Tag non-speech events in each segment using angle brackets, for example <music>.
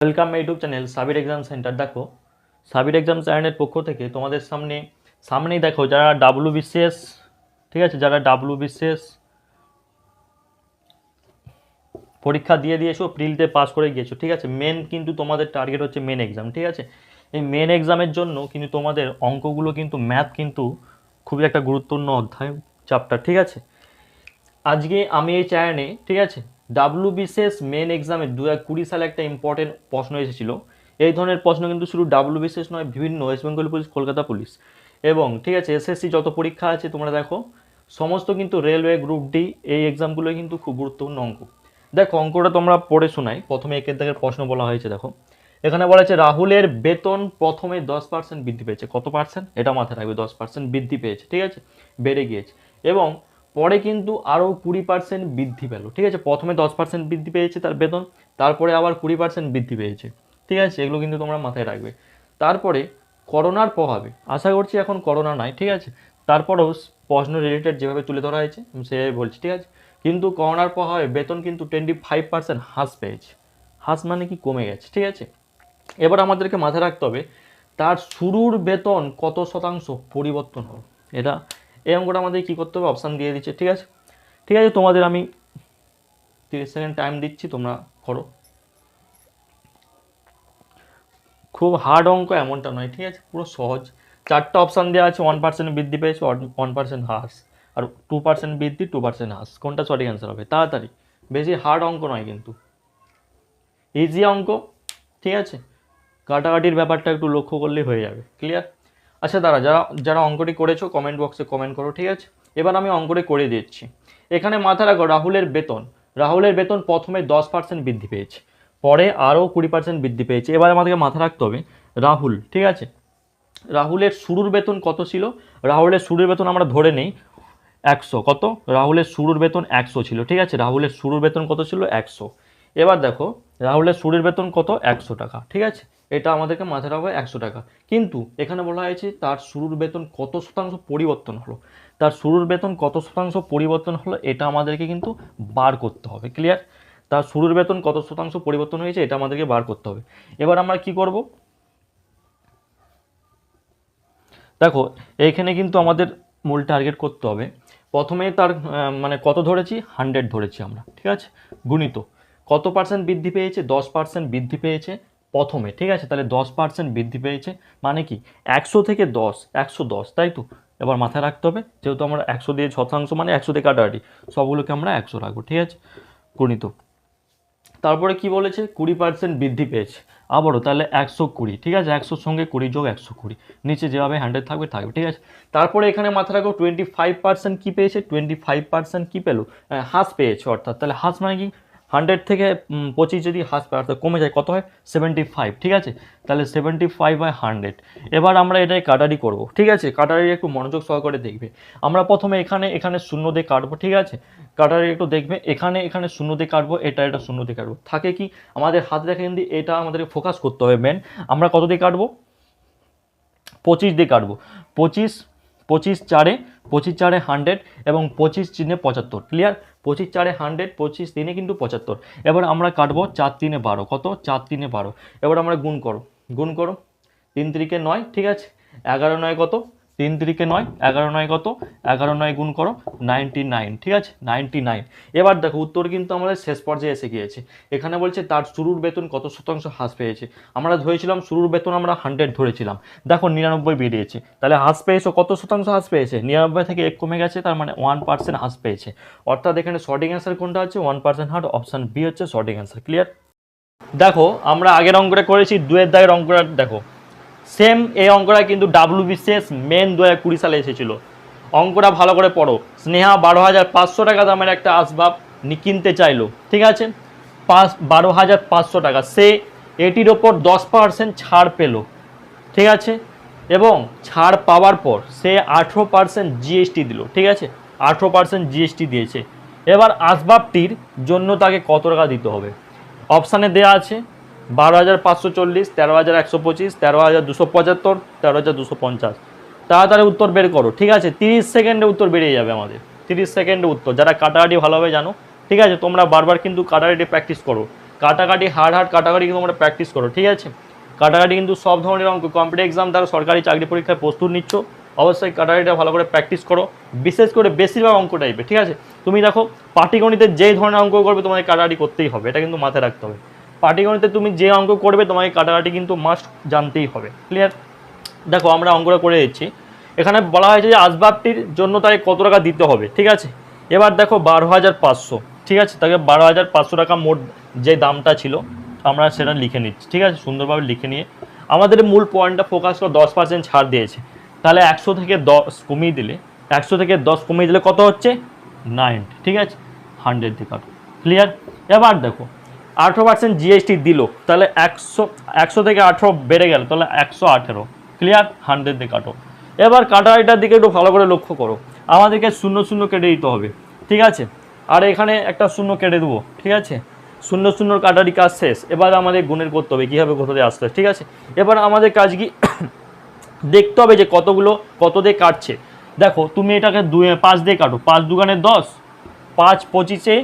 Welcome YouTube channel Sabir exam centre. দেখো, Sabir exam চ্যানেলের পক্ষ থেকে তোমাদের সামনে, সামনেই দেখো যারা ডাব্লু বিসিএস ঠিক আছে, যারা ডাব্লু বিসিএস পরীক্ষা দিয়ে দিয়েছ, প্রিলতে পাস করে গিয়েছো, ঠিক আছে মেন কিন্তু তোমাদের টার্গেট হচ্ছে মেন এক্সাম ঠিক আছে? এই মেন এক্সামের জন্য কিন্তু তোমাদের অঙ্কগুলো কিন্তু ম্যাথ কিন্তু খুবই একটা গুরুত্বপূর্ণ অধ্যায় চ্যাপ্টার ঠিক আছে? আজকে আমি এই চ্যানেলে ঠিক আছে ডাব্লু বিসিএস মেন এক্সামে দু হাজার কুড়ি সালে একটা ইম্পর্টেন্ট প্রশ্ন এসেছিল। এই ধরনের প্রশ্ন কিন্তু শুধু ডাব্লু বিসিএস নয়, বিভিন্ন West Bengal police Kolkata police এবং ঠিক আছে এসএসসি যত পরীক্ষা আছে তোমরা দেখো, সমস্ত কিন্তু রেলওয়ে গ্রুপ ডি এই এক্সামগুলো কিন্তু খুব গুরুত্বপূর্ণ অঙ্ক। দেখো, অঙ্কটা তোমরা পড়ে শোনাই। প্রথমে একের দাগের প্রশ্ন বলা হয়েছে, দেখো। এখানে বলা হয়েছে, রাহুলের বেতন প্রথমে দশ পার্সেন্ট বৃদ্ধি পেয়েছে। কত পার্সেন্ট এটা মাথায় রাখবে, দশ পার্সেন্ট বৃদ্ধি পেয়েছে, ঠিক আছে? বেড়ে গিয়েছে। এবং পরে কিন্তু আরও কুড়ি পার্সেন্ট বৃদ্ধি পেল, ঠিক আছে? প্রথমে দশ পার্সেন্ট বৃদ্ধি পেয়েছে তার বেতন, তারপরে আবার কুড়ি পার্সেন্ট বৃদ্ধি পেয়েছে, ঠিক আছে? এগুলো কিন্তু তোমরা মাথায় রাখবে। তারপরে করোনার প্রভাবে, আশা করছি এখন করোনা নাই, ঠিক আছে? তারপরেও প্রশ্ন রিলেটেড যেভাবে তুলে ধরা হয়েছে, আমি সেভাবে বলছি, ঠিক আছে? কিন্তু করোনার প্রভাবে বেতন কিন্তু টোয়েন্টি ফাইভ পার্সেন্ট হ্রাস পেয়েছে। হ্রাস মানে কি? কমে গেছে, ঠিক আছে? এবার আমাদেরকে মাথায় রাখতে হবে, তার শুরুর বেতন কত শতাংশ পরিবর্তন হল? এটা এই অঙ্কটা আমাদের কী করতে হবে? অপশান দিয়ে দিচ্ছে, ঠিক আছে? ঠিক আছে, তোমাদের আমি তিরিশ সেকেন্ড টাইম দিচ্ছি, তোমরা করো। খুব হার্ড অঙ্ক এমনটা নয়, ঠিক আছে? পুরো সহজ। চারটা অপশান দেওয়া আছে ওয়ান পার্সেন্ট বৃদ্ধি পেয়েছে ওয়ান পার্সেন্ট হ্রাস। আর টু পার্সেন্ট বৃদ্ধি টু পার্সেন্ট হ্রাস। কোনটা সঠিক অ্যান্সার হবে? তাড়াতাড়ি। বেশি হার্ড অঙ্ক নয় কিন্তু। ইজি অঙ্ক, ঠিক আছে? কাটাকাটির ব্যাপারটা একটু লক্ষ্য করলেই হয়ে যাবে ক্লিয়ার আচ্ছা দাঁড়া, যারা যারা অঙ্কটি করেছ কমেন্ট বক্সে কমেন্ট করো, ঠিক আছে? এবার আমি অঙ্কটি করে দিচ্ছি। এখানে মাথা রাখো, রাহুলের বেতন। রাহুলের বেতন প্রথমে দশ পার্সেন্ট বৃদ্ধি পেয়েছে। পরে আরও কুড়ি পার্সেন্ট বৃদ্ধি পেয়েছে। এবার আমাদেরকে মাথা রাখতে হবে, রাহুল, ঠিক আছে? রাহুলের শুরুর বেতন কত ছিল? রাহুলের শুরুর বেতন আমরা ধরে নেই, একশো। কত? রাহুলের শুরুর বেতন একশো ছিল, ঠিক আছে? রাহুলের শুরুর বেতন কত ছিল? একশো। এবার দেখো, রাহুলের শুরুর বেতন কত? একশো টাকা, ঠিক আছে? এটা আমাদেরকে মাথায় রাখবে একশো টাকা। কিন্তু এখানে বলা হয়েছে তার শুরুর বেতন কত শতাংশ পরিবর্তন হলো? তার শুরুর বেতন কত শতাংশ পরিবর্তন হলো এটা আমাদেরকে কিন্তু বার করতে হবে ক্লিয়ার তার শুরুর বেতন কত শতাংশ পরিবর্তন হয়েছে এটা আমাদেরকে বার করতে হবে। এবার আমরা কি করব? দেখো এইখানে কিন্তু আমাদের মূল টার্গেট করতে হবে। প্রথমে তার মানে কত ধরেছি? হান্ড্রেড ধরেছি আমরা, ঠিক আছে? গুণিত, কত পার্সেন্ট বৃদ্ধি পেয়েছে? দশ পার্সেন্ট বৃদ্ধি পেয়েছে। প্রথমে, ঠিক আছে? তাহলে দশ পার্সেন্ট বৃদ্ধি পেয়েছে। মানে কি? একশো থেকে দশ, একশো দশ, তাই তো? এবার মাথায় রাখতে হবে, যেহেতু আমরা একশো দিয়ে শতাংশ মানে একশো থেকে কাটাকাটি, সবগুলোকে আমরা একশো রাখব, ঠিক আছে? গণিত। তারপরে কি বলেছে? কুড়ি পার্সেন্ট বৃদ্ধি পেয়েছে। আবারও, তাহলে একশো কুড়ি, ঠিক আছে? একশোর সঙ্গে কুড়ি যোগ একশো কুড়ি। নিচে যেভাবে হান্ড্রেড থাকবে থাকবে, ঠিক আছে? তারপরে এখানে মাথা রাখো টোয়েন্টি ফাইভ পার্সেন্ট কী পেয়েছে? টোয়েন্টি ফাইভ পার্সেন্ট কী পেল? হাঁস পেয়েছে, অর্থাৎ, তাহলে হাঁস মানে কি? হান্ড্রেড থেকে পঁচিশ যদি হাঁস পায়, অর্থাৎ কমে যায়, কত হয়? সেভেন্টি ফাইভ, ঠিক আছে? তাহলে সেভেন্টি ফাইভ বাই হান্ড্রেড। এবার আমরা এটাই কাটারি করব, ঠিক আছে? কাটারি একটু মনোযোগ সহকারে দেখবে। আমরা প্রথমে এখানে এখানে শূন্য দিয়ে কাটবো, ঠিক আছে? কাটারি একটু দেখবে, এখানে এখানে শূন্য দিয়ে কাটবো, এটা এটা শূন্য দিয়ে কাটবো। থাকে কি? আমাদের হাত রেখে কিন্তু এটা আমাদেরকে ফোকাস করতে হবে মেন আমরা কত দিয়ে কাটবো? পঁচিশ দিয়ে কাটবো। পঁচিশ পঁচিশ চারে পঁচিশ চারে হান্ড্রেড এবং পঁচিশ তিনে পঁচাত্তর ক্লিয়ার পঁচিশ চারে হান্ড্রেড পঁচিশ তিনে কিন্তু পঁচাত্তর। এবার আমরা কাটবো চার তিনে বারো, কত? চার তিনে বারো। এবার আমরা গুণ করো গুণ করো, তিন তিরিকে নয়, ঠিক আছে? এগারো নয় কত? তিন তিরিকে নয়, এগারো নয় কত? এগারো নয় গুণ করো নাইনটি নাইন ঠিক আছে? নাইনটি নাইন এবার দেখো, উত্তর কিন্তু আমাদের শেষ পর্যায়ে এসে গিয়েছে। এখানে বলছে, তার শুরুর বেতন কত শতাংশ হ্রাস পেয়েছে? আমরা ধরেছিলাম, শুরুর বেতন আমরা হান্ড্রেড ধরেছিলাম। দেখো, নিরানব্বই বেরিয়েছে। তাহলে হ্রাস পেয়েছ, কত শতাংশ হ্রাস পেয়েছে? নিরানব্বই থেকে এক কমে গেছে, তার মানে ওয়ান পার্সেন্ট হ্রাস পেয়েছে। অর্থাৎ এখানে সঠিক অ্যান্সার কোনটা হচ্ছে ওয়ান পার্সেন্ট হার্ড অপশান বি হচ্ছে সঠিক অ্যান্সার ক্লিয়ার দেখো, আমরা আগের অঙ্কটা করেছি, দুয়ের দাগের অঙ্কটা দেখো। সেম এই অঙ্কটা কিন্তু ডাব্লিউ বিসিএস মেন দু হাজার কুড়ি সালে এসেছিল। অঙ্কটা ভালো করে পড়ো। স্নেহা, বারো হাজার পাঁচশো টাকা দামের একটা আসবাব কিনতে চাইলো, ঠিক আছে? পাঁচ, বারো হাজার পাঁচশো টাকা। সে এটির ওপর দশ পার্সেন্ট ছাড় পেল, ঠিক আছে? এবং ছাড় পাওয়ার পর সে আঠেরো পার্সেন্ট জিএসটি দিল, ঠিক আছে? আঠেরো পার্সেন্ট জিএসটি দিয়েছে। এবার আসবাবটির জন্য তাকে কত টাকা দিতে হবে? অপশানে দেওয়া আছে বারো হাজার পাঁচশো চল্লিশ, তেরো হাজার একশো পঁচিশ, তেরো হাজার দুশো পঁচাত্তর, তেরো হাজার দুশো পঞ্চাশ। তাড়াতাড়ি উত্তর বের করো, ঠিক আছে? তিরিশ সেকেন্ডে উত্তর বেরিয়ে যাবে আমাদের। তিরিশ সেকেন্ডে উত্তর। যারা কাটাকাটি ভালোভাবে জানো, ঠিক আছে? তোমরা বারবার কিন্তু কাটাকাটি প্র্যাকটিস করো। কাটাকাটি হার্ড হার্ড কাটাকাটি কিন্তু আমরা প্র্যাকটিস করো, ঠিক আছে? কাটাকাটি কিন্তু সব ধরনের অঙ্ক কম্পিটিভ এক্সাম দ্বারা সরকারি চাকরি পরীক্ষায় প্রস্তুত নিচ্ছ। অবশ্যই কাটাকাটিটা ভালো করে প্র্যাকটিস করো। বিশেষ করে বেশিরভাগ অঙ্ক টাইপে ঠিক আছে? তুমি দেখো, পাটিগণিতের যেই ধরনের অঙ্ক করবে তোমাকে কাটাকাটি করতেই হবে। এটা কিন্তু মাথায় রাখতে হবে। পাটিগণিতে তুমি যে অঙ্ক করবে, তোমাকে কাটাকাটি কিন্তু মাস্ট জানতেই হবে। ক্লিয়ার দেখো, আমরা অঙ্কটা করে দিচ্ছি এখানে বলা হয়েছে যে আসবাবটির জন্য তাকে কত টাকা দিতে হবে, ঠিক আছে? এবার দেখো, বারো হাজার পাঁচশো, ঠিক আছে? তাকে বারো হাজার পাঁচশো টাকা মোট যে দামটা ছিল, আমরা সেটা লিখে নিচ্ছি, ঠিক আছে? সুন্দরভাবে লিখে নিয়ে। আমাদের মূল পয়েন্টটা ফোকাস করে দশ পার্সেন্ট ছাড় দিয়েছে। তাহলে একশো থেকে দশ কমিয়ে দিলে, একশো থেকে দশ কমিয়ে দিলে কত হচ্ছে? নাইন ঠিক আছে? হান্ড্রেড কাটো ক্লিয়ার এবার দেখো আঠেরো পার্সেন্ট জিএসটি দিল, তাহলে একশো একশো থেকে আঠেরো বেড়ে গেল, তাহলে একশো আঠেরো। ক্লিয়ার হান্ড্রেড দিয়ে কাটো। এবার কাটারিটার দিকে একটু ভালো করে লক্ষ্য করো। আমাদেরকে শূন্য শূন্য কেটে দিতে হবে, ঠিক আছে? আর এখানে একটা শূন্য কেটে দেবো, ঠিক আছে? শূন্য শূন্য কাটারি কাজ শেষ, এবার আমাদের গুণের করতে হবে, কীভাবে কোথা দিয়ে আসতে ঠিক আছে? এবার আমাদের কাজ কি? <coughs> দেখতে হবে যে কতগুলো, কত দিয়ে কাটছে। দেখো, তুমি এটাকে দুই পাঁচ দিয়ে কাটো, পাঁচ দুগানে দশ, পাঁচ পঁচিশে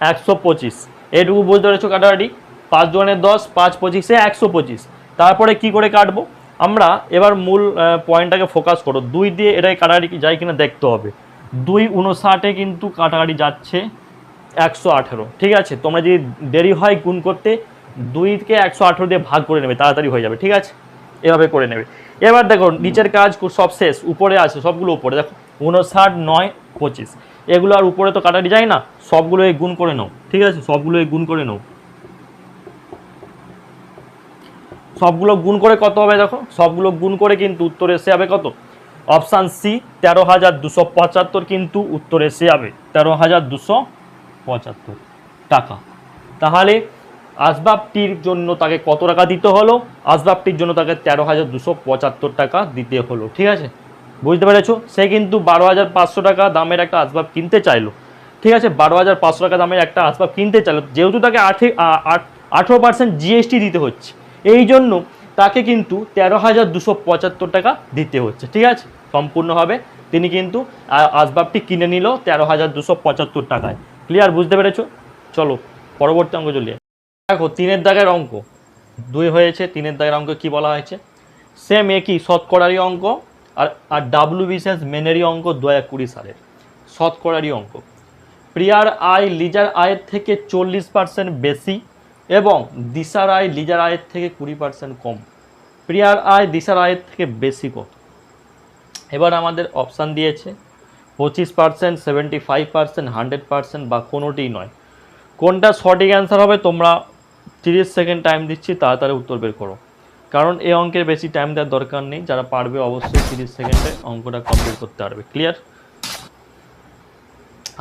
একশো পঁচিশ। এটুকু বুঝতে পেরেছ কাটাকাটি? পাঁচ দুয়ানে দশ, পাঁচ পঁচিশে একশো পঁচিশ। তারপরে কি করে কাটবো? আমরা এবার মূল পয়েন্টটাকে ফোকাস করো। দুই দিয়ে এটাই কাটাকাটি যায় কিনা দেখতে হবে। দুই উনষাটে কিন্তু কাটাকাটি যাচ্ছে একশো আঠেরো। ঠিক আছে? তোমরা যদি দেরি হয় গুণ করতে, দুইকে একশো আঠেরো দিয়ে ভাগ করে নেবে, তাড়াতাড়ি হয়ে যাবে। ঠিক আছে? এভাবে করে নেবে। এবার দেখো, নিচের কাজ সব শেষ। উপরে আছে, সবগুলো উপরে। দেখো উনষাট নয়, পঁচিশ। এগুলো আর উপরে তো কাটাটি যায় না। সবগুলো গুণ করে নাও, ঠিক আছে? সবগুলো গুণ করে নাও। সবগুলো গুণ করে কত হবে দেখো? সবগুলো গুণ করে কিন্তু উত্তর এসে যাবে কত? অপশান সি তেরো হাজার দুশো পঁচাত্তর কিন্তু উত্তর এসে যাবে। তেরো হাজার দুশো পঁচাত্তর টাকা। তাহলে আসবাবটির জন্য তাকে কত টাকা দিতে হলো? আসবাবটির জন্য তাকে তেরো হাজার দুশো পঁচাত্তর টাকা দিতে হলো, ঠিক আছে? বুঝতে পেরেছ? সে কিন্তু বারো হাজার পাঁচশো টাকা দামের একটা আসবাব কিনতে চাইলো। ঠিক আছে, বারো হাজার পাঁচশো টাকা দামের একটা আসবাব কিনতে চাইলো। যেহেতু তাকে আঠে আঠেরো পার্সেন্ট জিএসটি দিতে হচ্ছে। এই জন্য তাকে কিন্তু তেরো হাজার দুশো পঁচাত্তর টাকা দিতে হচ্ছে। ঠিক আছে? সম্পূর্ণভাবে তিনি কিন্তু আসবাবটি কিনে নিল তেরো হাজার দুশো পঁচাত্তর টাকায়। ক্লিয়ার বুঝতে পেরেছ? চলো, পরবর্তী অঙ্ক চলে দেখো, তিনের দাগের অঙ্ক। দুই হয়েছে, তিনের দাগের অঙ্ক কি বলা হয়েছে? সেম একই শতকরারি অঙ্ক, আর আর ডাব্লু বিশেষ মেনেরই অঙ্ক দু হাজার কুড়ি সালের। শতকরারি অঙ্ক। প্রিয়ার আয় লিজার আয়ের থেকে চল্লিশ পার্সেন্ট বেশি এবং দিশার আয় লিজার আয়ের থেকে কুড়ি পার্সেন্ট কম। প্রিয়ার আয় দিশার আয়ের থেকে বেশি কত? এবার আমাদের অপশান দিয়েছে, পঁচিশ percent seventy five percent hundred percent বা কোনোটিই নয়। কোনটা সঠিক অ্যান্সার হবে তোমরা তিরিশ সেকেন্ড টাইম দিচ্ছি, তাড়াতাড়ি উত্তর বের করো। কারণ এই অঙ্কের বেশি টাইম দেওয়ার দরকার নেই, যারা পারবে অবশ্যই তিরিশ সেকেন্ডে অঙ্কটা কমপ্লিট করতে পারবে। ক্লিয়ার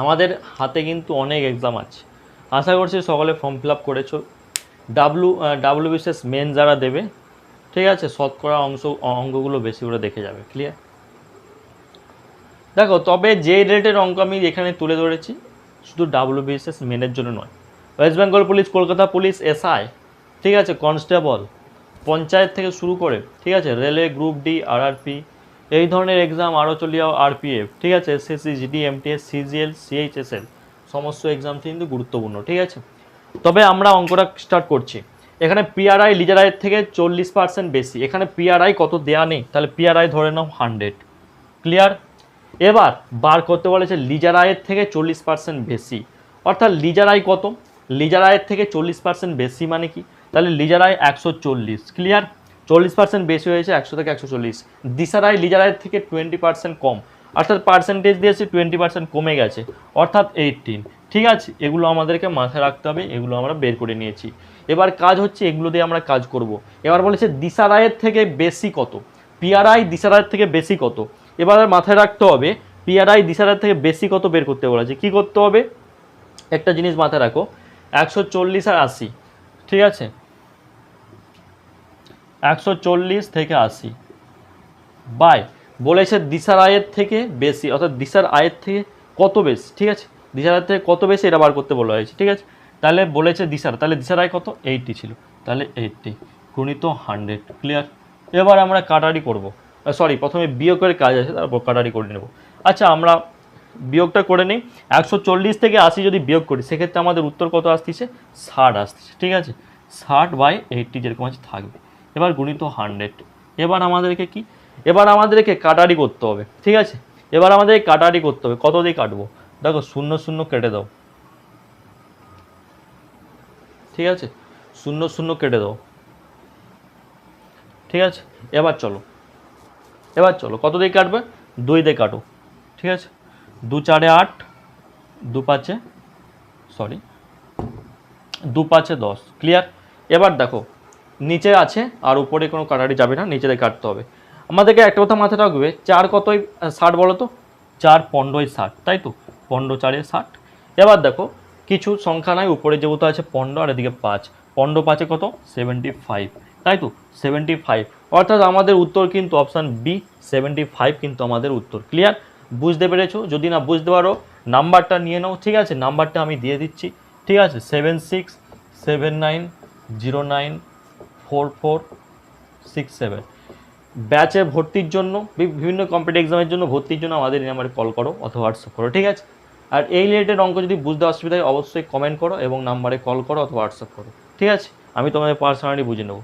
আমাদের হাতে কিন্তু অনেক এক্সাম আছে। আশা করছি সকলে ফর্ম ফিল আপ করেছ। ডাব্লু ডাব্লু বিশেষ মেন যারা দেবে, ঠিক আছে, শতকরা অংশ, অঙ্কগুলো বেশি করে দেখে যাবে ক্লিয়ার দেখো, তবে যে রেটের অঙ্ক আমি এখানে তুলে ধরেছি, শুধু ডাব্লু বিএসএস মেনের জন্য নয়। West Bengal police Kolkata police SI ঠিক আছে কনস্টেবল পঞ্চায়েত থেকে শুরু করে, ঠিক আছে রেলওয়ে গ্রুপ ডি আরআরপি এই ধরনের এক্সাম আরও চলিয়াও আরপিএফ ঠিক আছে? SSC GD MTS CGL CHSL সমস্ত এক্সাম কিন্তু গুরুত্বপূর্ণ, ঠিক আছে? তবে আমরা অঙ্কটা স্টার্ট করছি। এখানে পিআরআই লিজার আয়ের থেকে চল্লিশ পার্সেন্ট বেশি। এখানে পিআরআই কত দেয়া নেই? তাহলে পিআরআই ধরে নাও হান্ড্রেড ক্লিয়ার এবার বার করতে বলেছে লিজার আয়ের থেকে চল্লিশ পার্সেন্ট বেশি। অর্থাৎ লিজার আয় কত? লিজার আয়ের থেকে চল্লিশ পার্সেন্ট বেশি মানে কি? তাহলে লিজার আয় একশো চল্লিশ। ক্লিয়ার চল্লিশ পার্সেন্ট বেশি হয়েছে, একশো থেকে একশো চল্লিশ। দিশার আয় লিজার আয়ের থেকে টোয়েন্টি পার্সেন্ট কম। অর্থাৎ পার্সেন্টেজ দিয়েছে টোয়েন্টি পার্সেন্ট কমে গেছে। অর্থাৎ এইটিন ঠিক আছে, এগুলো আমাদেরকে মাথায় রাখতে হবে, এগুলো আমরা বের করে নিয়েছি। এবার কাজ হচ্ছে, এগুলো দিয়ে আমরা কাজ করব। এবার বলেছে দিশার আয়ের থেকে বেশি কত? পিআরআই দিশার আয়ের থেকে বেশি কত? এবার মাথায় রাখতে হবে, পিআরআই দিশার আয়ের থেকে বেশি কত বের করতে বলেছে? কি করতে হবে? একটা জিনিস মাথায় রাখো, একশো চল্লিশ আর আশি। ঠিক আছে? একশো চল্লিশ থেকে আশি। বাই, বলেছে দিশার আয়ের থেকে বেশি, অর্থাৎ দিশার আয়ের থেকে কত বেশি, ঠিক আছে? দিশার আয়ের থেকে কত বেশি এটা বার করতে বলা হয়েছে, ঠিক আছে? তাহলে বলেছে দিশার, তাহলে দিশার আয় কত? এইটটি ছিল, তাহলে এইটটি গুণিত হান্ড্রেড, ক্লিয়ার? এবার আমরা কাটারি করব সরি প্রথমে বিয়োগের কাজ আছে, তারপর কাটারি করে নেব। আচ্ছা আমরা বিয়োগটা করে নিই, একশো চল্লিশ থেকে আশি যদি বিয়োগ করি, সেক্ষেত্রে আমাদের উত্তর কত আসতেছে? ষাট আসতেছে, ঠিক আছে? ষাট বাই এইটটি যেরকম আছে থাকবে। এবার গুণিত হান্ড্রেড। এবার আমাদেরকে কি? এবার আমাদেরকে কাটারি করতে হবে, ঠিক আছে? এবার আমাদের কাটারি করতে হবে। কত দিয়ে কাটবো? দেখো, শূন্য শূন্য কেটে দাও। ঠিক আছে? শূন্য শূন্য কেটে দাও। ঠিক আছে? এবার চলো। এবার চলো। কত দিয়ে কাটবে? দুই দিয়ে কাটো। ঠিক আছে? দু চারে আট, দু পাঁচে সরি দু পাঁচে দশ। ক্লিয়ার এবার দেখো নিচে আছে, আর উপরে কোনো কাটারি যাবে না, নিচে কাটতে হবে। আমাদেরকে একটা কথা মাথায় রাখবে, চার কতই ষাট বলো তো? চার পনেরোই ষাট, তাই তো? পনেরো চারে ষাট। এবার দেখো, কিছু সংখ্যা নাই, উপরে যেহেতু আছে পনেরো, আর এদিকে পাঁচ। পনেরো পাঁচে কত? সেভেন্টি ফাইভ, তাই তো? Seventy five. অর্থাৎ আমাদের উত্তর কিন্তু অপশান বি, সেভেন্টি ফাইভ কিন্তু আমাদের উত্তর। ক্লিয়ার? বুঝতে পেরেছ? যদি না বুঝতে পারো, নাম্বারটা নিয়ে নাও, ঠিক আছে? নাম্বারটা আমি দিয়ে দিচ্ছি, ঠিক আছে? Seven six, seven nine, zero nine four four six seven ব্যাচে ভর্তির জন্য বিভিন্ন কম্পিটিভ এক্সামের জন্য ভর্তির জন্য আমাদের এই নাম্বারে কল করো অথবা হোয়াটসঅ্যাপ করো, ঠিক আছে? আর এই রিলেটেড অঙ্ক যদি বুঝতে অসুবিধা হয়, অবশ্যই কমেন্ট করো এবং নাম্বারে কল করো অথবা হোয়াটসঅ্যাপ করো, ঠিক আছে? আমি তোমাদের পার্সোনালি বুঝে নেব।